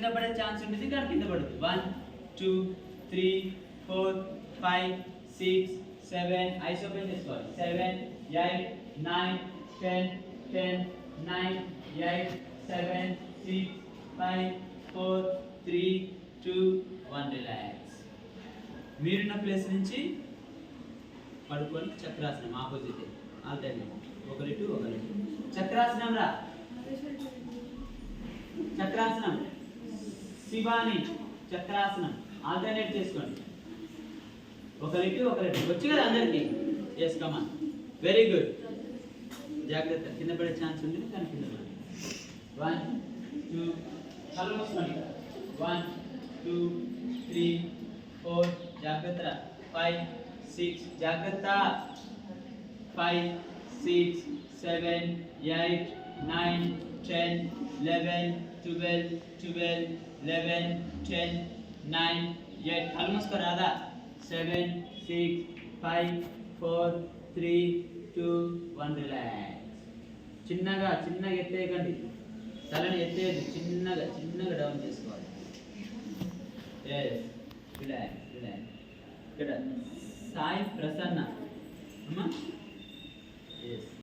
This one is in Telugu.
కింద పడే ఛాన్స్ ఉంటుంది కానీ కింద పడుతుంది one two three four five six seven eyes open చేసుకోవాలి seven eight nine ten ten nine eight seven six five four three two one relax మీరున్న ప్లేస్ నుంచి పడుకొని చక్రాసనం ఆపోజిట్. ఆల్టర్నేట్. ఒకరి టు ఒకరి చక్రాసనం రా చక్రాసనం. శివాని చక్రాసనం. ఆల్టర్నేట్ చేసుకోండి. ఒకరికి ఒకరికి వచ్చి కదా అందరికి. చేసుకోమా వెరీ గుడ్ జాగ్రత్త. కింద పడే ఛాన్స్ ఉంది కానీ కింద వన్ టూ కళ్ళు మూసుకోండి. వన్ టూ త్రీ ఫోర్ జాగ్రత్త. ఫైవ్ సిక్స్ జాగ్రత్త. Five six seven eight nine ten eleven twelve twelve eleven ten nine eight కళ్ళు మూసుకో రాదా seven six five four three two one relax చిన్నగా చిన్నగా ఎత్తేయకండి. తలని ఎత్తేది చిన్నగా చిన్నగా డౌన్ చేసుకోవాలి. ఎస్ రిలాక్స్ రిలాక్స్ ఇక్కడ సాయి ప్రసన్న.